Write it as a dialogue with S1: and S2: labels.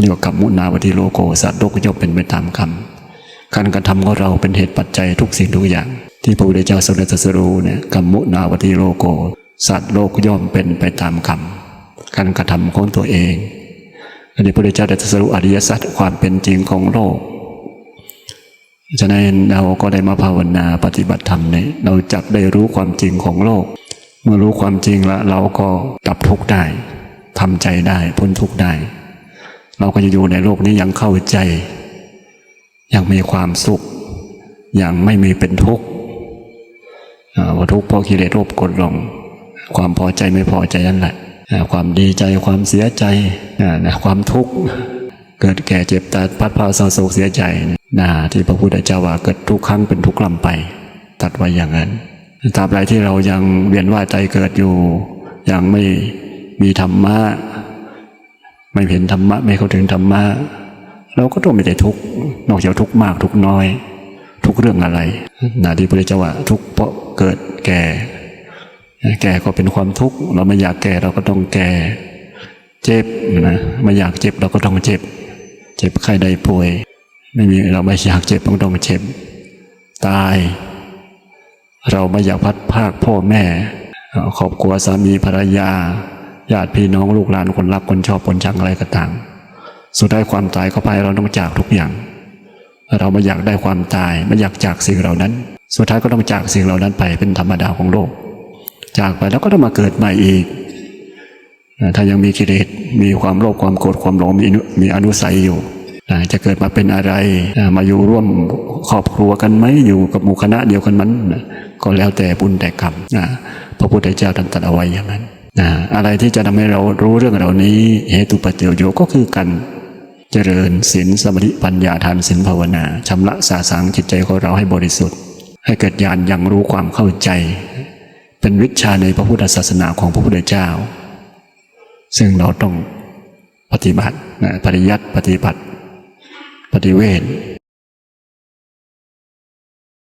S1: เรียกว่ากรรมุนาวติโลโกสัตว์โลกย่อมเป็นไปตามกรรมการกระทำของเราเป็นเหตุปัจจัยทุกสิ่งทุกอย่าง ที่พระพุทธเจ้าทรงตรัสรู้เนี่ยกรรมุนาวติโลโก สัตว์โลกย่อมเป็นไปตามกรรมการกระทำของตัวเองอันนี้พระพุทธเจ้าได้ตรัสรู้อริยสัจความเป็นจริงของโลกฉะนั้นเราก็ได้มาภาวนาปฏิบัติธรรมเนี่ยเราจักได้รู้ความจริงของโลก เมื่อรู้ความจริงแล้วเราก็ดับทุกข์ได้ทำใจได้พ้นทุกข์ได้ เราก็จะอยู่ในโลกนี้ยังเข้าใจ ยังมีความสุขย่างไม่มีเป็นทุกข์อ่าว่าทุกข์เพราะกิเลสโลภกดลง ความพอใจไม่พอใจนั่นแหละความดีใจความเสียใจความทุกข์เกิดแก่เจ็บตายพัดพาเศร้าโศกเสียใจนะที่พระพุทธเจ้าว่าเกิดทุกครั้งเป็นทุกข์ลำไป ตัดไว้อย่างนั้นตราบใดที่เรายังเวียนว่ายใจเกิดอยู่ ยังไม่มีธรรมะ ไม่เห็นธรรมะไม่เข้าถึงธรรมะเราก็ต้องไม่ได้ทุกข์นอกจากทุกข์มากทุกข์น้อย ทุกเรื่องอะไรนะที่พระเจ้าว่าทุกข์เพราะเกิดแก่ แก่ก็เป็นความทุกข์เราไม่อยากแก่เราก็ต้องแก่ เจ็บนะไม่อยากเจ็บเราก็ต้องเจ็บ เจ็บไข้ได้ป่วย ไม่มีเราไม่อยากเจ็บเราก็ต้องเจ็บ ตาย เราไม่อยากพัดภาคพ่อแม่ครอบครัวสามีภรรยา ญาติพี่น้องลูกหลานคนรักคนชอบคนชังอะไรก็ต่ามสุดท้ายความตายเขาไปเราต้องจากทุกอย่าง เราไม่อยากได้ความตายไม่อยากจากสิ่งเหล่านั้น สุดท้ายก็ต้องจากสิ่งเหล่านั้นไปเป็นธรรมดาของโลก จากไปแล้วก็ต้องมาเกิดใหม่อีก ถ้ายังมีกิเลสมีความโลภความโกรธความหลงมีมีอนุสัยอยู่จะเกิดมาเป็นอะไร มาอยู่ร่วมครอบครัวกันไหมอยู่กับหมู่คณะเดียวกันมัน ก็แล้วแต่บุญแต่กรรมพระพุทธเจ้าท่านตรัสเอาไว้อย่างนั้น อะไรที่จะทำให้เรารู้เรื่องเหล่านี้เหตุปัจเจโยก็คือการเจริญศีลสมาธิปัญญาทานศีลภาวนาชำระสาสางจิตใจของเราให้บริสุทธิ์ ให้เกิดญาณยังรู้ความเข้าใจ เป็นวิชาในพระพุทธศาสนาของพระพุทธเจ้า ซึ่งเราต้องปฏิบัตินะปริยัติปฏิบัติ ปฏิเวท